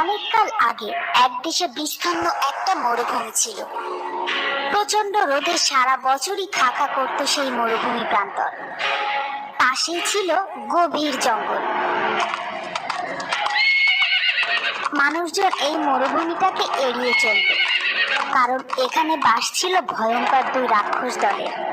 অনেককাল আগে এক দেশে বিস্তীর্ণ একটা মরুভূমি ছিল। প্রচণ্ড রোদে সারা বছরই থাকা করত সেই মরুভূমি প্রান্তর। পাশেই ছিল গভীর জঙ্গল। মানুষজন এই মরুভূমিটাকে এড়িয়ে চলত কারণ এখানে বাস ছিল ভয়ঙ্কর দুই রাক্ষস দলের।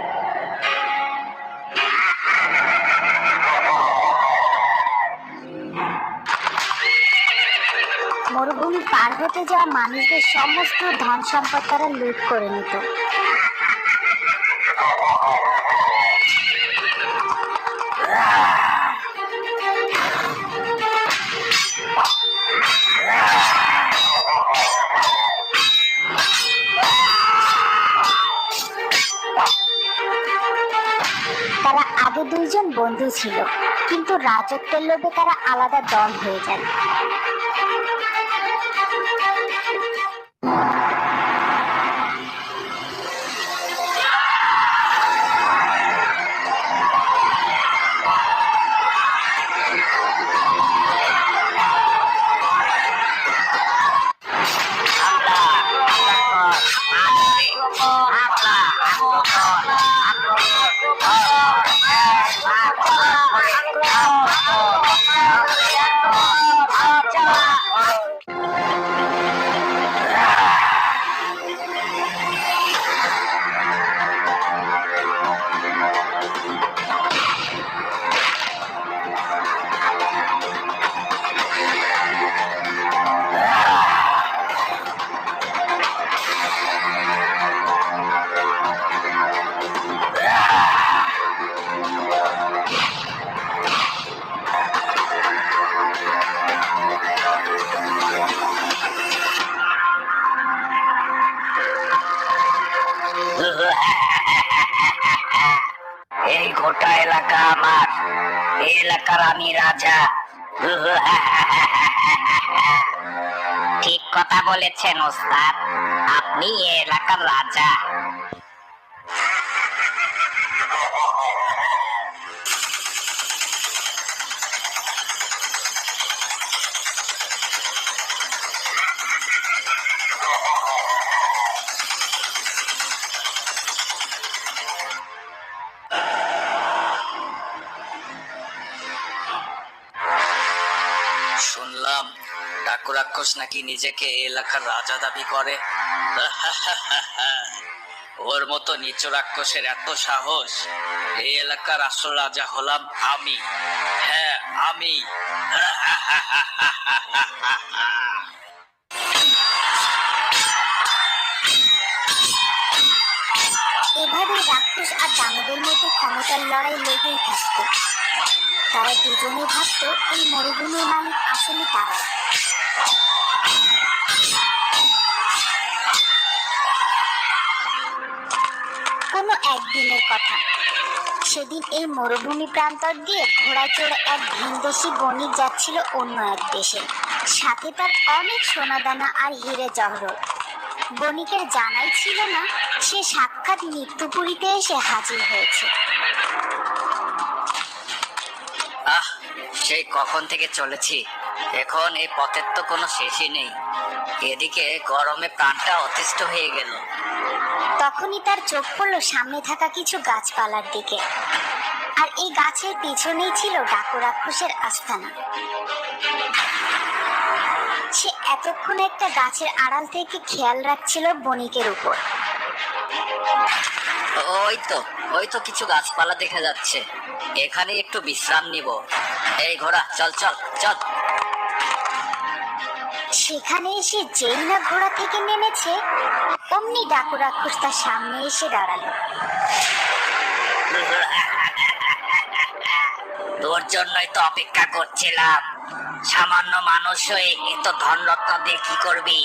পার হতে যাওয়া মানুষদের সমস্ত ধন সম্পদ তারা লুট করে নিত। তারা আগে দুইজন বন্ধু ছিল, কিন্তু রাজত্বের লোভে তারা আলাদা দল হয়ে যায়। আমি রাজা। ঠিক কথা বলেছেন ওস্তাদ। আপনি এলাকার রাজা। রাক্ষস নাকি নিজেকে এলাকার রাজা দাবি করে? ওর মতো নিচু রাক্ষসের এত সাহস এই এলাকার আসল রাজা হলাম আমি। হ্যাঁ আমি। এভাবে রাক্ষস আর দানবের মধ্যে ক্ষমতার লড়াই লেগেই থাকত। তারা দুজনেই ভাবত, এই মরুভূমির মালিক সেদিন এই মরুভূমি প্রান্তর দিয়ে ঘোড়ায় চড়ে এক ভিনদেশি বণিক যাচ্ছিল অন্য এক দেশে। সাথে তার অনেক সোনাদানা আর হিরে জহরত। বণিকের জানাই ছিল না, সে সাক্ষাৎ মৃত্যুপুরীতে এসে হাজির হয়েছে। আহ, সেই কখন থেকে চলেছি? এখন এই পথের তো কোনো শেষই নেই। এদিকে গরমে প্রাণটা অতিষ্ঠ হয়ে গেল। তখনই তার চোখ পড়ল সামনে থাকা কিছু গাছপালার দিকে। আর এই গাছের পিছনেই ছিল ডাকু রাক্ষসের আস্তানা। সে এতক্ষণ একটা গাছের আড়াল থেকে খেয়াল রাখছিল বণিকের উপর। ওই তো ওই তো কিছু গাছপালা দেখা যাচ্ছে। এখানে একটু বিশ্রাম নিব। এই ঘোড়া, চল চল চল। সেখানে এসে যেই না ঘোড়া থেকে নেমেছে, অমনি ডাকু রাক্ষস তার সামনে এসে দাঁড়াল। তোর জন্যই তো অপেক্ষা করছিলাম। সামান্য মানুষ হয়ে এত ধনরত্ন দিয়ে কি করবি?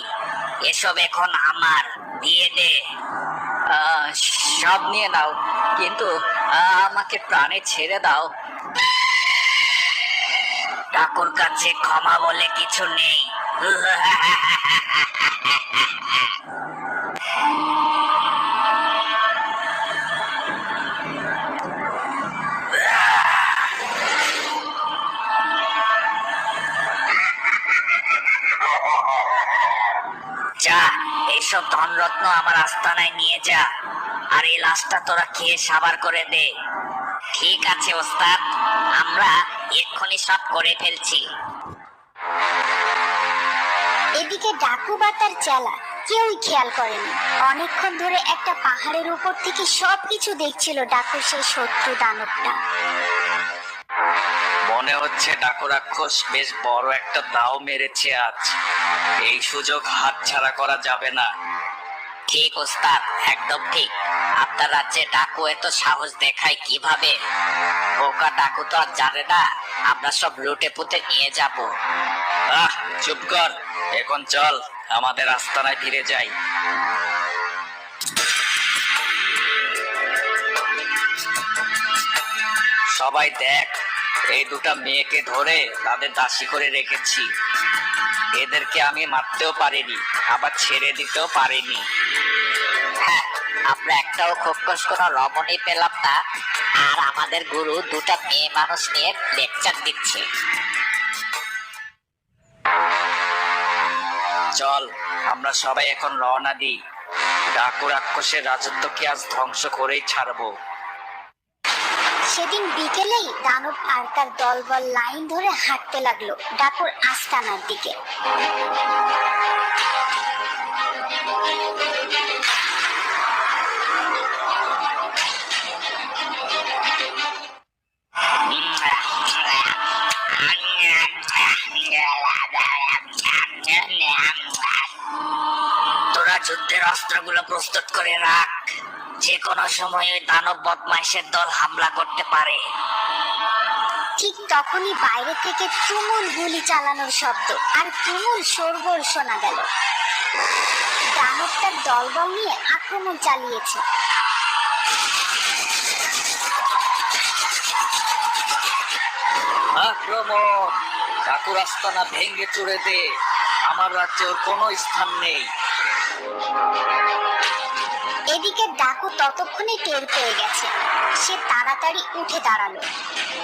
এসব এখন আমার। দিয়ে দে। সব নিয়ে নাও। কিন্তু আমাকে প্রাণে ছেড়ে দাও। ঠাকুর কাছে ক্ষমা বলে কিছু নেই। যা এইসব ধনরত্ন আমার আস্তানায় নিয়ে যা। আর এই লাশটা তোরা খেয়ে সাবার করে দে। ঠিক আছে, ওস্তাদ। আমরা এক্ষুনি সব করে ফেলছি। এদিকে ডাকু বা তার চেলা কেউই খেয়াল করেনি। অনেকক্ষণ ধরে একটা পাহাড়ের উপর থেকে সবকিছু দেখছিল ডাকুর সেই শত্রু দানবটা। মনে হচ্ছে ডাকু রাক্ষস বেশ বড় একটা দাও মেরেছে আজ। এই সুযোগ হাতছাড়া করা যাবে না। ঠিক ওস্তাদ, একদম ঠিক। আপনার রাজ্যে ডাকু এত সাহস দেখায় কীভাবে? বোকা ডাকু তো আর জানে না, আমরা সব লুটে পুঁতে নিয়ে যাব। আহ, চুপ কর। এখন চল, আমাদের আস্তানায় ফিরে যাই। সবাই দেখ, এই দুটা মেয়েকে ধরে তাদের দাসী করে রেখেছি। এদেরকে আমি মারতেও পারিনি, আবার ছেড়ে দিতেও পারিনি। হ্যাঁ আমরা একটাও খোকস কোনো রমণী পেলাম না, আর আমাদের গুরু দুটা মেয়ে মানুষ নিয়ে লেকচার দিচ্ছে। চল, আমরা সবাই এখন রওনা দিই। ডাকু রাক্ষসের রাজত্বকে আজ ধ্বংস করেই ছাড়বো। সেদিন বিকেলেই দানব আর তার দলবল লাইন ধরে হাঁটতে লাগল ডাকুর আস্তানার দিকে। তোরা যুদ্ধের অস্ত্রগুলো প্রস্তুত করে রাখ। যে কোনো সময় ওই দানব বদমাইশের দল হামলা করতে পারে। ঠিক তখনই বাইরে থেকে তুমুল গুলি চালানোর শব্দ আর তুমুল শোরগোল শোনা গেল। দানবটার দলবল নিয়ে আক্রমণ চালিয়েছে। আক্রমণ! ডাকুর আস্তানা ভেঙে চুড়ে দে। আমার রাজ্যে ওর কোনো স্থান নেই। এদিকে ডাকু ততক্ষণে টের পেয়ে গেছে। সে তাড়াতাড়ি উঠে দাঁড়াল।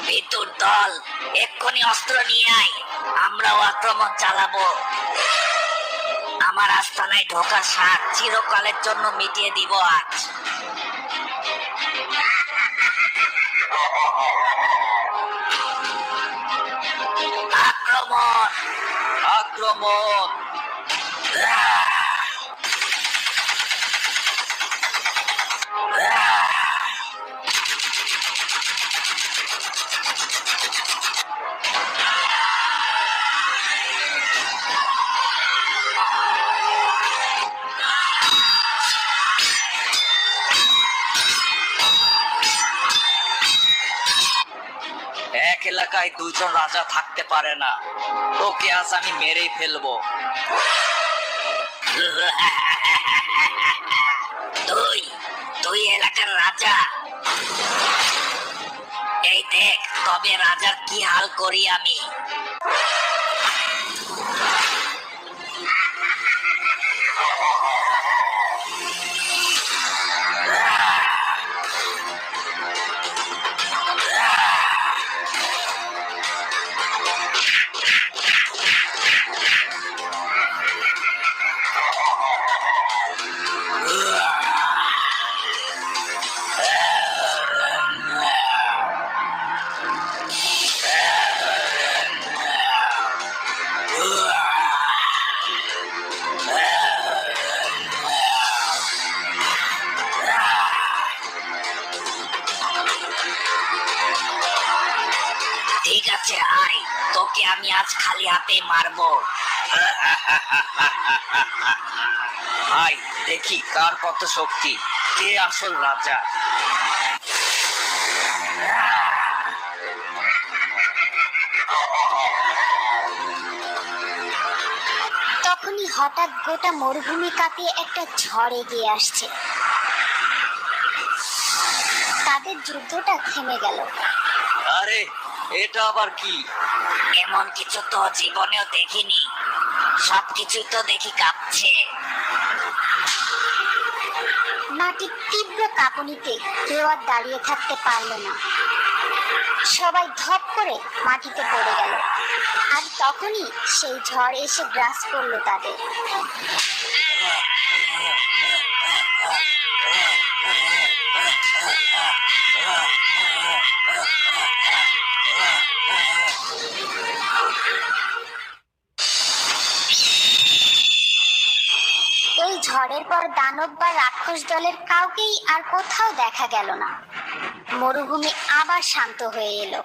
বিদ্যুৎ দল এক্ষুনি অস্ত্র নিয়ে আয় আমরাও আক্রমণ চালাবো। আমার আস্তানায় ঢোকার সাত চিরকালের জন্য মিটিয়ে দিব আজ। আক্রমণ! আক্রমণ! এলাকায় দুইজন রাজা থাকতে পারে না। ওকে আজ আমি মেরেই ফেলব। তুই তুই এলাকার রাজা। এই দেখ, তবে রাজার কি হাল করি আমি? হাতে মারবো। হাই দেখি কার কত শক্তি। কে আসল রাজা? তখনই হঠাৎ গোটা মরুভূমি কাঁপিয়ে একটা ঝড় এগিয়ে আসছে। তাদের যুদ্ধটা থেমে গেল। আরে এটা আবার কি? এমন কিছু তো জীবনেও দেখিনি। সব সবকিছুই তো দেখি কাঁপছে। মাটির তীব্র কাঁপুনিতে কেউ আর দাঁড়িয়ে থাকতে পারল না। সবাই ধপ করে মাটিতে পড়ে গেল। আর তখনই সেই ঝড় এসে গ্রাস করল তাদের। এই ঝড়ের পর দানব বা রাক্ষস দলের কাউকেই আর কোথাও দেখা গেল না। মরুভূমি আবার শান্ত হয়ে এলো।